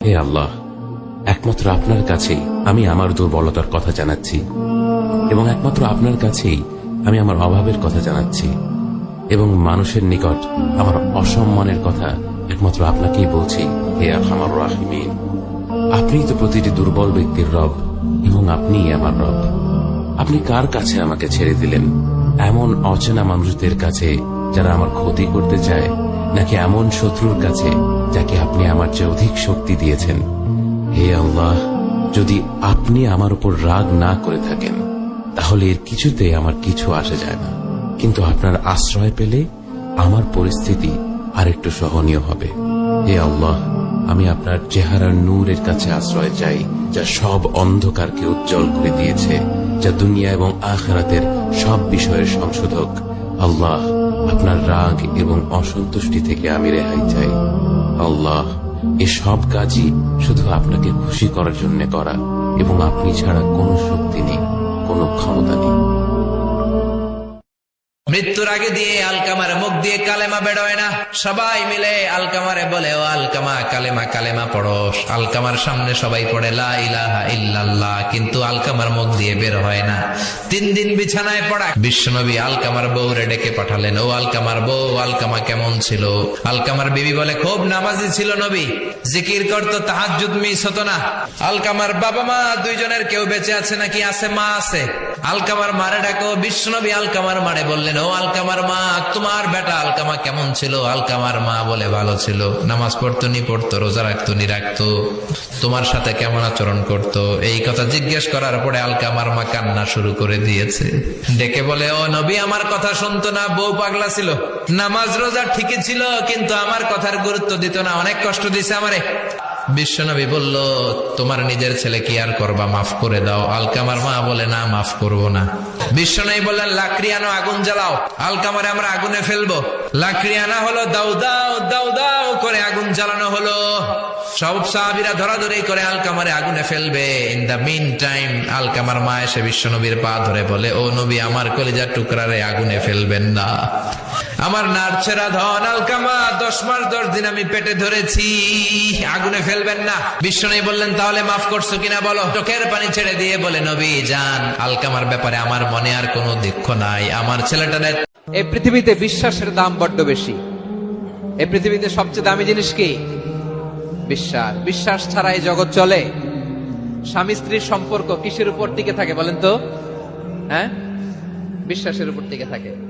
হে আল্লাহ, একমাত্র আপনার কাছেই আমি আমার দুর্বলতার কথা জানাচ্ছি এবং একমাত্র আপনার কাছেই আমি আমার অভাবের কথা জানাচ্ছি এবং মানুষের নিকট আমার অসম্মানের কথা একমাত্র আপনাকেই বলছি, হে আমার রাহিমিন। আপনিই তো প্রতিটি দুর্বল ব্যক্তির রব এবং আপনিই আমার রব। আপনি কার কাছে আমাকে ছেড়ে দিলেন? এমন অচেনা মানুষদের কাছে যারা আমার ক্ষতি করতে চায় নাকি এমন শত্রুর কাছে যাকে আপনি আমার চেয়ে অধিক শক্তি দিয়েছেন? হে আল্লাহ, যদি আপনি আমার উপর রাগ না করে থাকেন, তাহলে এর কিছুতে আমার কিছু আসে যায় না। কিন্তু আপনার আশ্রয় পেলে আমার পরিস্থিতি আরেকটু সহনীয় হবে। হে আল্লাহ, আমি আপনার চেহারার নূরের কাছে আশ্রয় চাই, যা সব অন্ধকারকে উজ্জ্বল করে দিয়েছে, যা দুনিয়া এবং আখরাতের সব বিষয়ের সংশোধক। আল্লাহ, আপনার রাগ এবং অসন্তুষ্টি থেকে আমি রেহাই চাই। আল্লাহ এসব কাজই শুধু আপনাকে খুশি করার জন্য করা এবং আপনি ছাড়া কোনো শক্তি নেই, কোনো ক্ষমতা নেই। মৃত্যুর আগে দিয়ে আলকামার মুখ দিয়ে কালেমা বেরোয় না। সবাই মিলে আলকামারে বলে, ও আলকামা, কালেমা কালেমা পড়ো আলকামার সামনে সবাই পড়ে, লা ইলাহা কিন্তু আলকামার মুখ দিয়ে বের হয় না। তিন দিন বিছানায় পড়া। বিশ্বনবী আলকামার বউরে ডেকে পাঠালেন, ও আলকামার বউ, আলকামা কেমন ছিল? আলকামার বিবি বলে, খুব নামাজি ছিল নবী। জিকির করতো তাহাজুদ মিস হতো না। আলকামার বাবা মা দুইজনের কেউ বেঁচে আছে নাকি? আছে, মা আছে। আলকামার মারে ডাকো, বিশ্বনবী আলকামার মারে বললেন, ও আলকামার মা, তোমার বেটা আলকামা কেমন ছিল? আলকামার মা বলে, ভালো ছিল। নামাজ পড়তো নি, পড়তো, রোজা রাখতো নি, রাখতো। তোমার সাথে কেমন আচরণ করত? এই কথা জিজ্ঞেস করার পরে আলকামার মা কান্না শুরু করে দিয়েছে। ডেকে বলে, ও নবী, আমার কথা শুনতো না, বউ পাগলা ছিল। নামাজ রোজা ঠিকই ছিল, কিন্তু আমার কথার গুরুত্ব দিত না, অনেক কষ্ট দিছে আমারে। বিশ্বনবী বলল, তোমার নিজের ছেলে কি আর করবা? মাফ করে দাও। আলকামার মা বলে, না, মাফ করব না। বিশ্বনবী বললেন লাকড়ি আনো আগুন জ্বালাও। আলকামারে আমরা আগুনে ফেলব। লাকড়ি আনা হলো দাউ দাও দাউ দাও করে আগুন জ্বালানো হলো। সব সাহাবিরা ধরাধরি করে আলকামারে আগুনে ফেলবে। ইন দা মিন টাইম আলকামার মা এসে বিশ্বনবীর পা ধরে বলে, ও নবী, আমার কলিজার টুকরারে আগুনে ফেলবেন না। আমার নার্ছেরা ধন আলকামা দশ মাস দশ দিন আমি পেটে ধরেছি। আগুনে ফেলবেন না। বিশ্বনবী বললেন, তাহলে মাফ করছ কিনা বলো? চোখের পানি ছেড়ে দিয়ে বলে, নবী, যান। আলকামার ব্যাপারে আমার মনে আর কোনো দুঃখ নাই। আমার ছেলেটা এই পৃথিবীতে বিশ্বাসের দাম বড্ড বেশি। এই পৃথিবীতে সবচেয়ে দামি জিনিস কি? বিশ্বাস। বিশ্বাস ছাড়া এই জগৎ চলে? স্বামী স্ত্রীর সম্পর্ক কিসের উপর টিকে থাকে বলেন তো? হ্যাঁ? বিশ্বাসের উপর টিকে থাকে।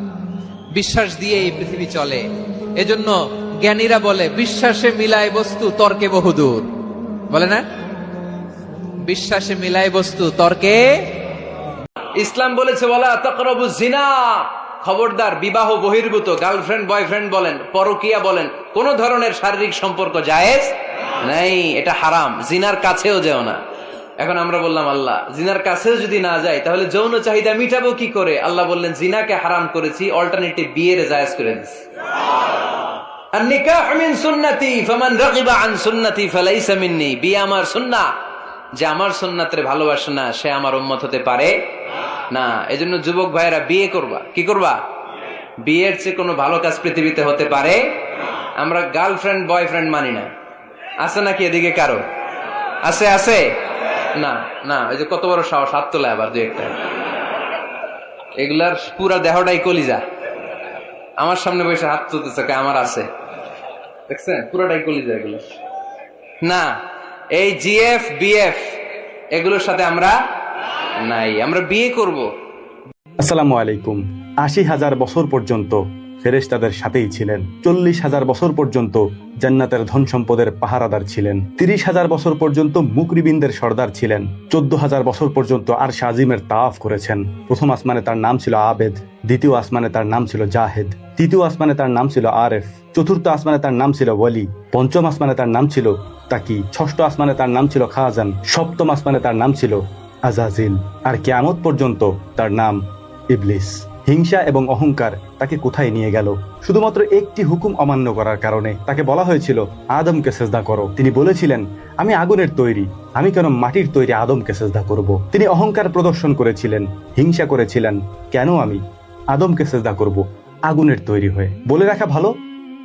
বিশ্বাস দিয়ে এই পৃথিবী চলে। এজন্য জ্ঞানীরা বলে, বিশ্বাসে মিলায় বস্তু, তর্কে বহুদূর। বলে না? বিশ্বাসে মিলায় বস্তু, তর্কে ইসলাম বলেছে বলা তকরবু জিনা খবরদার, বিবাহ বহির্ভূত, গার্লফ্রেন্ড, বয়ফ্রেন্ড বলেন, পরকিয়া বলেন, কোন ধরনের শারীরিক সম্পর্ক জায়েজ নাই। এটা হারাম, জিনার কাছেও যেও না। এখন আমরা বললাম, আল্লাহ, জিনার কাছে যদি না যাই, তাহলে যৌন চাহিদা মিটাবো কি করে? আল্লাহ বললেন, জিনাকে হারাম করেছি অল্টারনেটিভ বিয়ের জায়েজ করে দিচ্ছি মিন মিন্নি। বিয়ে আমার যে আমার ভালোবাসে না, সে আমার হতে পারে না। যুবক বিয়ে করবা। কি করবা? বিয়ের চেয়ে কোনো ভালো কাজ পৃথিবীতে হতে পারে আমরা গার্লফ্রেন্ড বয়ফ্রেন্ড মানি না। আছে নাকি এদিকে কারও? আছে আছে? না না ওই যে কত বড় সাহস, হাত তোলে আবার দু একটা। এগুলার পুরা দেহটাই কলিজা। আমার সামনে বসে হাত তুলতেছে আমার আছে। দেখছেন? পুরোটাই কলিজা এগুলো। না, এই জিএফ, বিএফ, এগুলোর সাথে আমরা নাই। আমরা বিয়ে করব। আসসালামু আলাইকুম। আশি হাজার বছর পর্যন্ত ফেরেশতাদের সাথেই ছিলেন। চল্লিশ হাজার বছর পর্যন্ত জান্নাতের ধন সম্পদের পাহারাদার ছিলেন। তিরিশ হাজার বছর পর্যন্ত মুকরিবিনদের সর্দার ছিলেন। চোদ্দ হাজার বছর পর্যন্ত আর শাজিমের তাওয়াফ করেছেন। প্রথম আসমানে তার নাম ছিল আবেদ, দ্বিতীয় আসমানে তার নাম ছিল জাহেদ, তৃতীয় আসমানে তার নাম ছিল আরেফ, চতুর্থ আসমানে তার নাম ছিল ওয়ালি, পঞ্চম আসমানে তার নাম ছিল মুত্তাকি ষষ্ঠ আসমানে তার নাম ছিল খাজান, সপ্তম আসমানে তার নাম ছিল আজাজিল। আর কেয়ামত পর্যন্ত তার নাম ইবলিস। হিংসা এবং অহংকার তাকে কোথায় নিয়ে গেল? শুধুমাত্র একটি হুকুম অমান্য করার কারণে তাকে বলা হয়েছিল, আদমকে সেজদা করো। তিনি বলেছিলেন, আমি আগুনের তৈরি, আমি কেন মাটির তৈরি আদমকে সেজদা করব? তিনি অহংকার প্রদর্শন করেছিলেন, হিংসা করেছিলেন, কেন আমি আদমকে সেজদা করব আগুনের তৈরি হয়ে? বলে রাখা ভালো?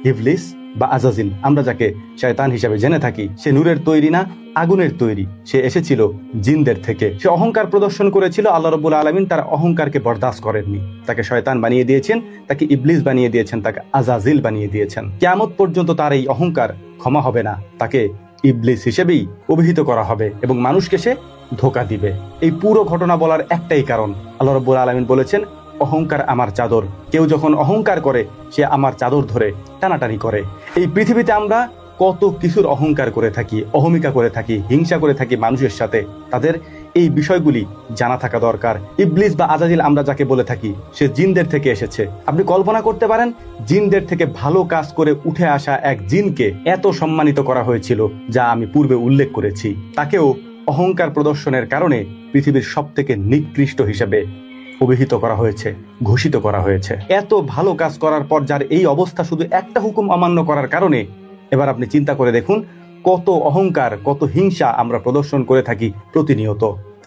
ইবলিস বা আজাজিল। আমরা যাকে শয়তান হিসাবে জেনে থাকি, সে নূরের তৈরি না, আগুনের তৈরি। সে এসেছিল জিনদের থেকে। সে অহংকার প্রদর্শন করেছিল, আল্লাহ রবুল আলমিন তার অহংকারকে বরদাস্ত করেননি। তাকে শয়তান বানিয়ে দিয়েছেন, তাকে ইবলিস বানিয়ে দিয়েছেন, তাকে আজাজিল বানিয়ে দিয়েছেন। কেয়ামত পর্যন্ত তার এই অহংকার ক্ষমা হবে না। তাকে ইবলিস হিসেবেই অভিহিত করা হবে এবং মানুষকে সে ধোকা দিবে। এই পুরো ঘটনা বলার একটাই কারণ। আল্লাহ রব্বুল আলমিন বলেছেন অহংকার আমার চাদর। কেউ যখন অহংকার করে, সে আমার চাদর ধরে টানাটানি করে। এই পৃথিবীতে আমরা কত কিছুর অহংকার করে থাকি, অহমিকা করে থাকি, হিংসা করে থাকি মানুষের সাথে। তাদের এই বিষয়গুলি জানা থাকা দরকার। ইবলিস বা আজাজিল আমরা যাকে বলে থাকি, সে জিনদের থেকে এসেছে। আপনি কল্পনা করতে পারেন, জিনদের থেকে ভালো কাজ করে উঠে আসা এক জিনকে এত সম্মানিত করা হয়েছিল, যা আমি পূর্বে উল্লেখ করেছি। তাকেও অহংকার প্রদর্শনের কারণে পৃথিবীর সব থেকে নিকৃষ্ট হিসেবে অভিহিত করা হয়েছে, ঘোষিত করা হয়েছে। এত ভালো কাজ করার পর যার এই অবস্থা শুধু একটা হুকুম অমান্য করার কারণে, এবার আপনি চিন্তা করে দেখুন কত অহংকার, কত হিংসা আমরা প্রদর্শন করে থাকি প্রতিনিয়ত।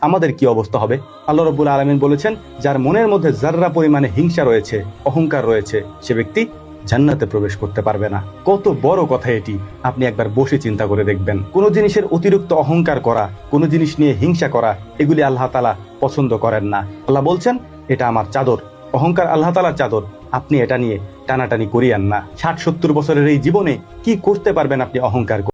আমাদের কি অবস্থা হবে? আল্লাহ রবুল আলমিন বলেছেন, যার মনের মধ্যে জাররা পরিমাণে হিংসা রয়েছে, অহংকার রয়েছে, সে ব্যক্তি জান্নাতে প্রবেশ করতে পারবে না। কত বড় কথা এটি। আপনি একবার বসে চিন্তা করে দেখবেন। কোন জিনিসের অতিরিক্ত অহংকার করা, কোনো জিনিস নিয়ে হিংসা করা, এগুলি আল্লাহ তালা পছন্দ করেন না। আল্লাহ বলছেন, এটা আমার চাদর। অহংকার আল্লাহ তালার চাদর। আপনি এটা নিয়ে টানাটানি করিয়ান না। ষাট সত্তর বছরের এই জীবনে কি করতে পারবেন আপনি অহংকার করে?